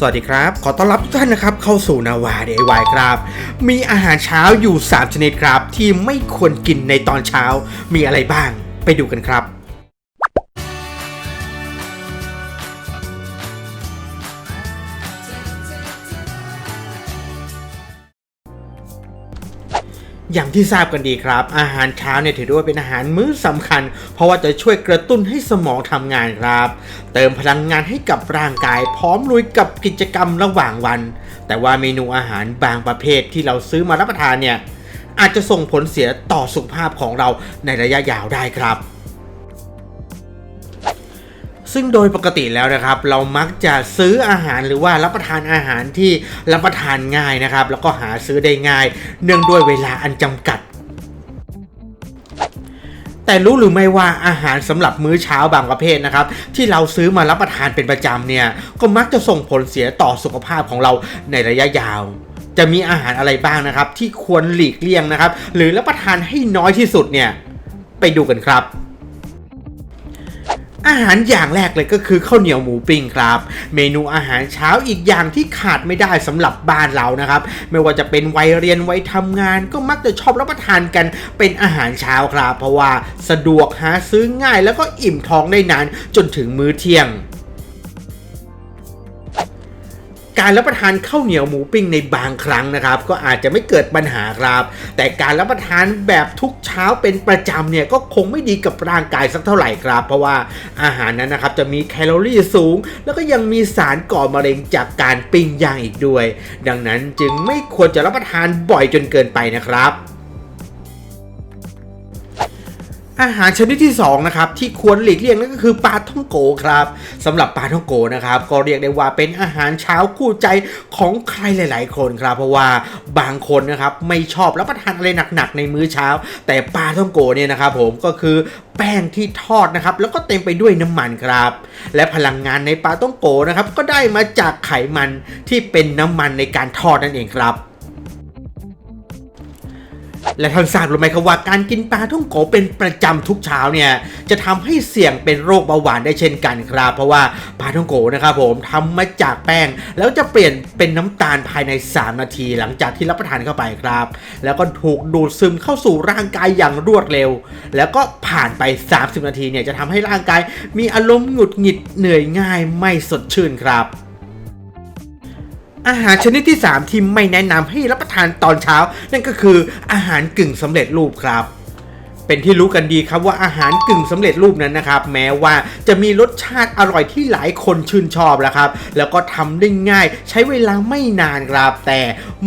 สวัสดีครับ ขอต้อนรับทุกท่านนะครับ เข้าสู่นาวาเดวายครับ มีอาหารเช้าอยู่ 3 ชนิดครับ ที่ไม่ควรกินในตอนเช้ามีอะไรบ้าง ไปดูกันครับ อย่างที่ทราบกันดีครับ อาหารเช้าเนี่ยถือว่าเป็นอาหารมื้อสำคัญ เพราะว่าจะช่วยกระตุ้นให้สมองทำงานครับ เติมพลังงานให้กับร่างกาย พร้อมลุยกับกิจกรรมระหว่างวัน แต่ว่าเมนูอาหารบางประเภทที่เราซื้อมารับประทานเนี่ยอาจจะส่งผลเสียต่อสุขภาพของเราในระยะยาวได้ครับ ซึ่งโดยปกติแล้วนะครับ เรามักจะซื้ออาหารหรือว่ารับประทานอาหารที่รับประทานง่ายนะครับ แล้วก็หาซื้อได้ง่าย เนื่องด้วยเวลาอันจำกัดแต่รู้หรือไม่ว่าอาหารสำหรับมื้อเช้าบางประเภทนะครับ ที่เราซื้อมารับประทานเป็นประจำเนี่ย ก็มักจะส่งผลเสียต่อสุขภาพของเราในระยะยาว จะมีอาหารอะไรบ้างนะครับ ที่ควรหลีกเลี่ยงนะครับ หรือรับประทานให้น้อยที่สุดเนี่ย ไปดูกันครับ อาหารอย่างแรกเลยก็คือข้าวเหนียวหมูปิ้งครับ เมนูอาหารเช้าอีกอย่างที่ขาดไม่ได้สำหรับบ้านเรานะครับ ไม่ว่าจะเป็นวัยเรียนวัยทำงาน ก็มักจะชอบรับประทานกันเป็นอาหารเช้าครับ เพราะว่าสะดวกหาซื้อง่ายแล้วก็อิ่มท้องได้นานจนถึงมื้อเที่ยง การรับประทานข้าวเหนียวหมูปิ้งในบางครั้งนะครับ ก็อาจจะไม่เกิดปัญหาครับ แต่การรับประทานแบบทุกเช้าเป็นประจำเนี่ยก็คงไม่ดีกับร่างกายสักเท่าไหร่ครับ เพราะว่าอาหารนั้นนะครับจะมีแคลอรี่สูง แล้วก็ยังมีสารก่อมะเร็งจากการปิ้งย่างอีกด้วย ดังนั้นจึงไม่ควรจะรับประทานบ่อยจนเกินไปนะครับ อาหารชนิดที่2นะครับที่ควรหลีกเลี่ยงนั่นก็คือปลาท่องโกครับสำหรับปลาท่องโกนะครับก็เรียกได้ว่าเป็นอาหารเช้าคู่ใจของใครหลาย ๆ คนครับ เพราะว่าบางคนนะครับไม่ชอบรับประทานอะไรหนัก ๆ ในมื้อเช้า แต่ปลาท่องโกเนี่ยนะครับผมก็คือแป้งที่ทอดนะครับแล้วก็เต็มไปด้วยน้ำมันครับ และพลังงานในปลาท่องโกนะครับก็ได้มาจากไขมันที่เป็นน้ำมันในการทอดนั่นเองครับ และท่านทราบหรือไม่ครับว่าการกินปลาท่องโกเป็นประจำทุกเช้าเนี่ยจะทำให้เสี่ยงเป็นโรคเบาหวานได้เช่นกันครับเพราะว่าปลาท่องโกนะครับผมทำมาจากแป้ง แล้วจะเปลี่ยนเป็นน้ำตาลภายใน 3 นาที หลังจากที่รับประทานเข้าไปครับ แล้วก็ถูกดูดซึมเข้าสู่ร่างกายอย่างรวดเร็ว แล้วก็ผ่านไป 30 นาทีเนี่ยจะทำให้ร่างกาย มีอารมณ์หงุดหงิดเหนื่อยง่ายไม่สดชื่นครับ อาหารชนิดที่ 3 ที่ไม่แนะนำให้รับประทานตอนเช้า นั่นก็คืออาหารกึ่งสำเร็จรูปครับเป็นที่รู้กันดีครับว่าอาหารกึ่งสำเร็จรูปนั้นนะครับ แม้ว่าจะมีรสชาติอร่อยที่หลายคนชื่นชอบแล้วครับ แล้วก็ทำได้ง่าย ใช้เวลาไม่นานครับแต่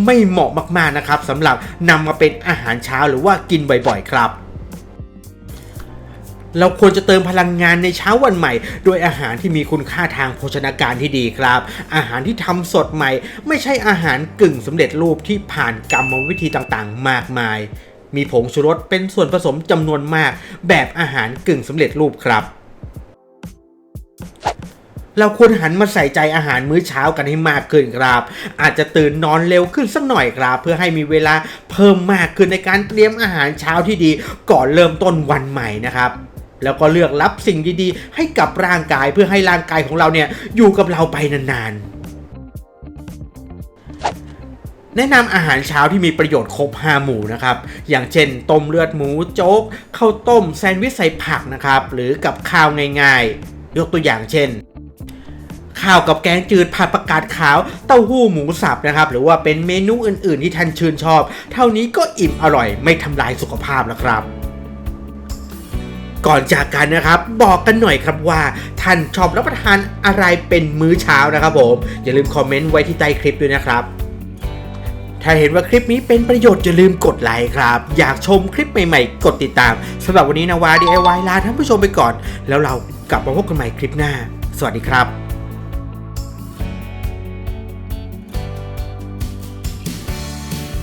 ไม่เหมาะมากๆนะครับสำหรับนำมาเป็นอาหารเช้าหรือว่ากินบ่อยๆ ครับ เราควรจะเติมพลังงานในเช้าวันใหม่ด้วยอาหารที่มีคุณค่าทางโภชนาการที่ดีครับ อาหารที่ทำสดใหม่ ไม่ใช่อาหารกึ่งสำเร็จรูปที่ผ่านกรรมวิธีต่างๆ มากมาย มีผงชูรสเป็นส่วนผสมจำนวนมาก แบบอาหารกึ่งสำเร็จรูปครับเราควรหันมาใส่ใจอาหารมื้อเช้ากันให้มากขึ้นครับ อาจจะตื่นนอนเร็วขึ้นสักหน่อยครับ เพื่อให้มีเวลาเพิ่มมากขึ้นในการเตรียมอาหารเช้าที่ดี ก่อนเริ่มต้นวันใหม่นะครับ แล้วก็เลือกรับสิ่งดีๆ ให้กับร่างกายเพื่อให้ร่างกายของเราเนี่ยอยู่กับเราไปนานๆแนะนำอาหารเช้าที่มีประโยชน์ครบ 5 หมู่นะครับ อย่างเช่น ต้มเลือดหมูโจ๊กข้าวต้มแซนด์วิชใส่ผักนะครับ หรือกับข้าวง่ายๆ ยกตัวอย่างเช่น ข้าวกับแกงจืดผัดประกาศขาวเต้าหู้หมูสับนะครับ หรือว่าเป็นเมนูอื่นๆที่ท่านชื่นชอบ เท่านี้ก็อิ่มอร่อยไม่ทำลายสุขภาพแล้วครับ ก่อนจากกันนะครับ บอกกันหน่อยครับว่าท่านชอบรับประทานอะไรเป็นมื้อเช้านะครับผม อย่าลืมคอมเมนต์ไว้ที่ใต้คลิปด้วยนะครับ ถ้าเห็นว่าคลิปนี้เป็นประโยชน์อย่าลืมกดไลค์ครับ อยากชมคลิปใหม่ๆ กดติดตามสำหรับวันนี้นาวา DIY ลาท่านผู้ชมไปก่อน แล้วเรากลับมาพบกันใหม่คลิปหน้า สวัสดีครับ